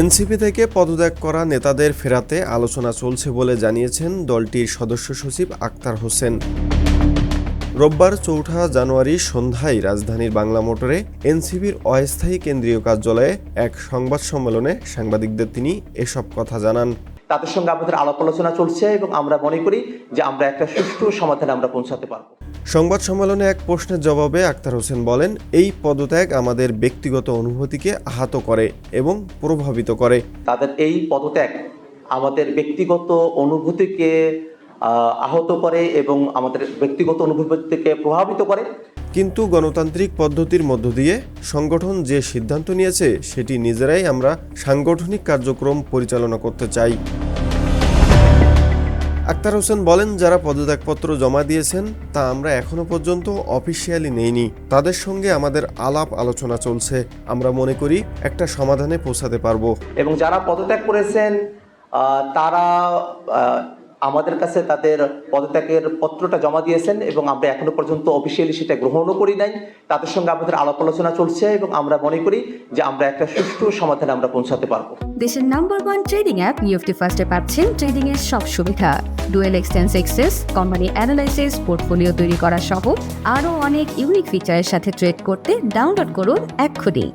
NCP থেকে পদত্যাগ করা নেতাদের ফেরাতে আলোচনা চলছে বলে জানিয়েছেন দলটির সদস্য সচিব আক্তার হোসেন। রোববার চৌঠা জানুয়ারি সন্ধ্যায় রাজধানীর বাংলা মোটরে এনসিবির অস্থায়ী কেন্দ্রীয় কার্যালয়ে এক সংবাদ সম্মেলনে সাংবাদিকদের তিনি এসব কথা জানান। তাদের সঙ্গে আমাদের আলাপ আলোচনা চলছে এবং আমরা মনে করি যে আমরা একটা সুষ্ঠু সমাধানে আমরা পৌঁছাতে পারব। সংবাদ সম্মেলনে এক প্রশ্নের জবাবে আক্তার হোসেন বলেন এই পদত্যাগ আমাদের ব্যক্তিগত অনুভূতিকে আহত করে এবং প্রভাবিত করে। তাদের এই পদত্যাগ আমাদের ব্যক্তিগত অনুভূতিকে আহত করে এবং আমাদের ব্যক্তিগত অনুভূতিকে প্রভাবিত করে। কিন্তু গণতান্ত্রিক পদ্ধতির মধ্য দিয়ে সংগঠন যে সিদ্ধান্ত নিয়েছে সেটি নিজেরাই আমরা সাংগঠনিক কার্যক্রম পরিচালনা করতে চাই। আক্তার হোসেন বলেন, যারা পদত্যাগপত্র জমা দিয়েছেন, তা আমরা এখনও পর্যন্ত অফিসিয়ালি নেইনি। তাদের সঙ্গে আমাদের আলাপ আলোচনা চলছে। আমরা মনে করি একটা সমাধানে পৌঁছাতে পারব। এবং যারা পদত্যাগ করেছেন তারা আমাদের কাছে তাদের পদত্যাগের পত্রটা জমা দিয়েছেন এবং আমরা এখনও পর্যন্ত অফিসিয়ালি সেটা গ্রহণও করি নাই। তাদের সঙ্গে আমাদের আলাপ আলোচনা চলছে এবং আমরা মনে করি যে আমরা একটা সুষ্ঠু সমাধানে আমরা পৌঁছাতে পারব। দেশের নাম্বার ওয়ান ট্রেডিং অ্যাপ নিউফটি ফার্স্টে পাচ্ছেন ট্রেডিং এর সব সুবিধা। ডুয়েল এক্সটেন্স এক্সেস কোম্পানি অ্যানালাইসিস পোর্টফোলিও তৈরি করা সহ আরও অনেক ইউনিক ফিচারের সাথে ট্রেড করতে ডাউনলোড করুন এক্ষুনি।